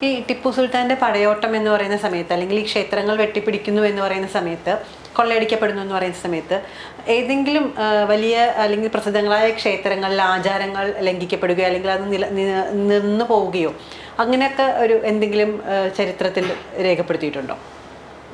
ഈ ടിപ്പു സുൽത്താന്റെ പടയോട്ടം എന്ന് പറയുന്ന സമയത്ത് അല്ലെങ്കിൽ ഈ ക്ഷേത്രങ്ങൾ വെട്ടിപ്പിടിക്കുന്നു എന്ന് പറയുന്ന സമയത്ത് കൊള്ളയടിക്കപ്പെടുന്നു എന്ന് പറയുന്ന സമയത്ത് ഏതെങ്കിലും വലിയ അല്ലെങ്കിൽ പ്രസിദ്ധങ്ങളായ ക്ഷേത്രങ്ങളിൽ ആചാരങ്ങൾ ലംഘിക്കപ്പെടുകയോ അല്ലെങ്കിൽ അത് നില നിന്ന് പോവുകയോ അങ്ങനെയൊക്കെ ഒരു എന്തെങ്കിലും ചരിത്രത്തിൽ രേഖപ്പെടുത്തിയിട്ടുണ്ടോ?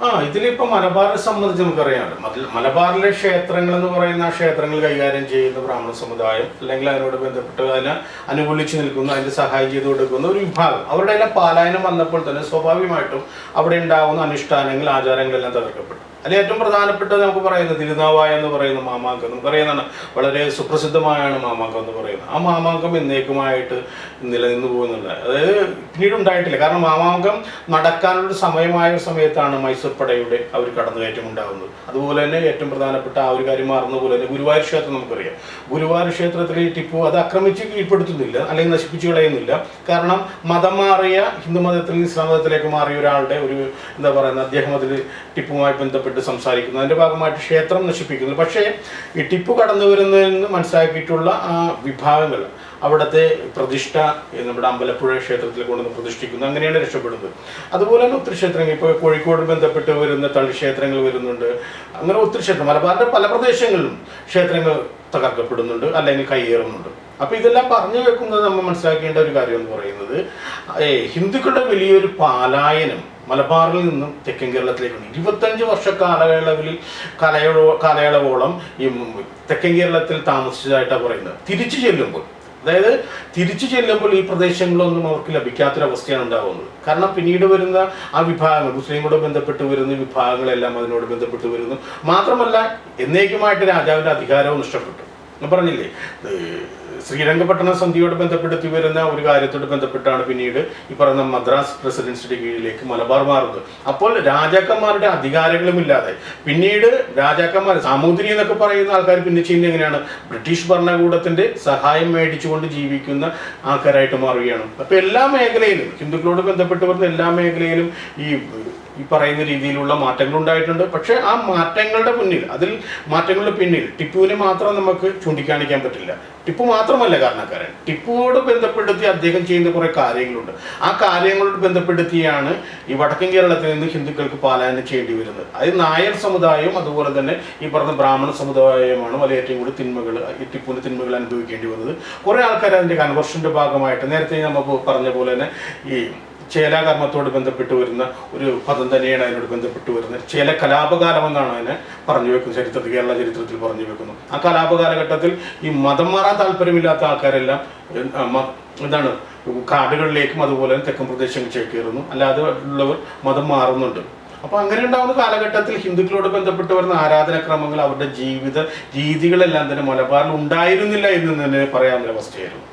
ആ ഇതിലിപ്പോ മലബാറിനെ സംബന്ധിച്ച് നമുക്കറിയാമല്ലോ മല- മലബാറിലെ ക്ഷേത്രങ്ങൾ എന്ന് പറയുന്ന ആ ക്ഷേത്രങ്ങൾ കൈകാര്യം ചെയ്യുന്ന ബ്രാഹ്മണ സമുദായം അല്ലെങ്കിൽ അതിനോട് ബന്ധപ്പെട്ട് അതിനെ അനുകൂലിച്ച് നിൽക്കുന്ന അതിന്റെ സഹായം ചെയ്തു കൊടുക്കുന്ന ഒരു വിഭാഗം. അവരുടെ എല്ലാം പാലായനം വന്നപ്പോൾ തന്നെ സ്വാഭാവികമായിട്ടും അവിടെ ഉണ്ടാകുന്ന അനുഷ്ഠാനങ്ങൾ ആചാരങ്ങളെല്ലാം തകർക്കപ്പെട്ടു. അതിൽ ഏറ്റവും പ്രധാനപ്പെട്ടത് നമുക്ക് പറയുന്നത് തിരുനാവായ എന്ന് പറയുന്ന മാമാങ്കം നമുക്കറിയുന്നതാണ് വളരെ സുപ്രസിദ്ധമായാണ് മാമാങ്കം എന്ന് പറയുന്നത്. ആ മാമാങ്കം എന്നേക്കുമായിട്ട് നിലനിന്ന് പോകുന്നുണ്ട്. അതായത് പിന്നീട് ഉണ്ടായിട്ടില്ല. കാരണം മാമാങ്കം നടക്കാനുള്ള സമയമായ സമയത്താണ് മൈസൂർ പടയുടെ അവർ കടന്നുകയറ്റം ഉണ്ടാകുന്നത്. അതുപോലെ തന്നെ ഏറ്റവും പ്രധാനപ്പെട്ട ആ ഒരു കാര്യം മാറുന്ന പോലെ തന്നെ ഗുരുവായൂർ ക്ഷേത്രം നമുക്കറിയാം. ഗുരുവായൂർ ക്ഷേത്രത്തിൽ ടിപ്പു അത് ആക്രമിച്ച് കീഴ്പ്പെടുത്തുന്നില്ല അല്ലെങ്കിൽ നശിപ്പിച്ചു കളയുന്നില്ല. കാരണം മതം മാറിയ ഹിന്ദു മതത്തിൽ നിന്ന് ഇസ്ലാം മതത്തിലേക്ക് മാറിയ ഒരാളുടെ ഒരു എന്താ പറയുന്നത് അദ്ദേഹം അതിൽ ടിപ്പുമായി ബന്ധപ്പെട്ട് സംസാരിക്കുന്നു. അതിന്റെ ഭാഗമായിട്ട് ക്ഷേത്രം നശിപ്പിക്കുന്നു. പക്ഷേ ഈ ടിപ്പു കടന്നു വരുന്നതെന്ന് മനസ്സിലാക്കിയിട്ടുള്ള ആ വിഭാഗങ്ങൾ അവിടുത്തെ പ്രതിഷ്ഠ നമ്മുടെ അമ്പലപ്പുഴ ക്ഷേത്രത്തിൽ കൊണ്ടുവന്ന് പ്രതിഷ്ഠിക്കുന്നു. അങ്ങനെയാണ് രക്ഷപ്പെടുന്നത്. അതുപോലെ തന്നെ ഒത്തിരി ക്ഷേത്രങ്ങൾ ഇപ്പോൾ കോഴിക്കോട് ബന്ധപ്പെട്ട് വരുന്ന തളി ക്ഷേത്രങ്ങൾ വരുന്നുണ്ട്. അങ്ങനെ ഒത്തിരി ക്ഷേത്രം മലബാറിന്റെ പല പ്രദേശങ്ങളിലും ക്ഷേത്രങ്ങൾ തകർക്കപ്പെടുന്നുണ്ട് അല്ലെങ്കിൽ കയ്യേറുന്നുണ്ട്. അപ്പോൾ ഇതെല്ലാം പറഞ്ഞു വെക്കുന്നത് നമ്മൾ മനസ്സിലാക്കേണ്ട ഒരു കാര്യം എന്ന് പറയുന്നത് ഹിന്ദുക്കളുടെ വലിയൊരു പാലായനം മലബാറിൽ നിന്നും തെക്കൻ കേരളത്തിലേക്കുണ്ട് ഇരുപത്തഞ്ച് വർഷ കാലയളവിൽ കാലയളവ് കാലയളവോളം ഈ തെക്കൻ കേരളത്തിൽ താമസിച്ചതായിട്ടാണ് പറയുന്നത്. തിരിച്ചു ചെല്ലുമ്പോൾ അതായത് തിരിച്ചു ചെല്ലുമ്പോൾ ഈ പ്രദേശങ്ങളൊന്നും അവർക്ക് ലഭിക്കാത്തൊരവസ്ഥയാണ് ഉണ്ടാകുന്നത്. കാരണം പിന്നീട് വരുന്ന ആ വിഭാഗങ്ങൾ മുസ്ലിങ്ങളോട് ബന്ധപ്പെട്ട് വരുന്ന വിഭാഗങ്ങളെല്ലാം അതിനോട് ബന്ധപ്പെട്ട് വരുന്നു. മാത്രമല്ല എന്നേക്കുമായിട്ട് രാജാവിന്റെ അധികാരവും നഷ്ടപ്പെട്ടു. പറഞ്ഞില്ലേ ശ്രീരംഗപട്ടണ സന്ധിയോട് ബന്ധപ്പെടുത്തി വരുന്ന ഒരു കാര്യത്തോട് ബന്ധപ്പെട്ടാണ് പിന്നീട് ഈ പറയുന്ന മദ്രാസ് പ്രസിഡൻസിയുടെ കീഴിലേക്ക് മലബാർ മാറുന്നത്. അപ്പോൾ രാജാക്കന്മാരുടെ അധികാരങ്ങളും ഇല്ലാതെ പിന്നീട് രാജാക്കന്മാർ സാമൂതിരി എന്നൊക്കെ പറയുന്ന ആൾക്കാർ പിന്നെ ചെയ്യുന്നത് എങ്ങനെയാണ്? ബ്രിട്ടീഷ് ഭരണകൂടത്തിന്റെ സഹായം മേടിച്ചുകൊണ്ട് ജീവിക്കുന്ന ആൾക്കാരായിട്ട് മാറുകയാണ്. അപ്പൊ എല്ലാ മേഖലയിലും ഹിന്ദുക്കളോട് ബന്ധപ്പെട്ട് വരുന്ന എല്ലാ മേഖലയിലും ഈ ഈ പറയുന്ന രീതിയിലുള്ള മാറ്റങ്ങൾ ഉണ്ടായിട്ടുണ്ട്. പക്ഷേ ആ മാറ്റങ്ങളുടെ മുന്നിൽ അതിൽ മാറ്റങ്ങളുടെ പിന്നിൽ ടിപ്പുവിനെ മാത്രം നമുക്ക് ചൂണ്ടിക്കാണിക്കാൻ പറ്റില്ല. ടിപ്പു മാത്രമല്ല കാരണക്കാരൻ. ടിപ്പുവോട് ബന്ധപ്പെടുത്തി അദ്ദേഹം ചെയ്യുന്ന കുറെ കാര്യങ്ങളുണ്ട്. ആ കാര്യങ്ങളോട് ബന്ധപ്പെടുത്തിയാണ് ഈ വടക്കൻ കേരളത്തിൽ നിന്ന് ഹിന്ദുക്കൾക്ക് പാലായനം ചെയ്യേണ്ടി വരുന്നത്. അത് നായർ സമുദായവും അതുപോലെ തന്നെ ഈ പറഞ്ഞ ബ്രാഹ്മണ സമുദായമാണ് വലിയ ഏറ്റവും കൂടുതൽ തിന്മകൾ ഈ ടിപ്പുവിന്റെ തിന്മകൾ അനുഭവിക്കേണ്ടി വന്നത്. കുറെ ആൾക്കാർ അതിന്റെ കൺവർഷന്റെ ഭാഗമായിട്ട് നേരത്തെ നമ്മൾ പറഞ്ഞ പോലെ തന്നെ ഈ ചേലാകർമ്മത്തോട് ബന്ധപ്പെട്ട് വരുന്ന ഒരു പദം തന്നെയാണ് അതിനോട് ബന്ധപ്പെട്ട് വരുന്നത്. ചില കലാപകാലം എന്നാണ് അതിനെ പറഞ്ഞു വെക്കുന്നത്. ചരിത്രത്തിൽ കേരള ചരിത്രത്തിൽ പറഞ്ഞു വെക്കുന്നു. ആ കലാപ കാലഘട്ടത്തിൽ ഈ മതം മാറാൻ താല്പര്യമില്ലാത്ത ആൾക്കാരെല്ലാം എന്താണ് കാടുകളിലേക്കും അതുപോലെ തെക്കൻ പ്രദേശങ്ങളിൽ ചേക്കേറുന്നു അല്ലാതെ ഉള്ളവർ മതം മാറുന്നുണ്ട്. അപ്പോൾ അങ്ങനെ ഉണ്ടാകുന്ന കാലഘട്ടത്തിൽ ഹിന്ദുക്കളോട് ബന്ധപ്പെട്ട് വരുന്ന ആരാധനാക്രമങ്ങൾ അവരുടെ ജീവിത രീതികളെല്ലാം തന്നെ മലബാറിൽ ഉണ്ടായിരുന്നില്ല എന്ന് തന്നെ പറയാവുന്ന അവസ്ഥയായിരുന്നു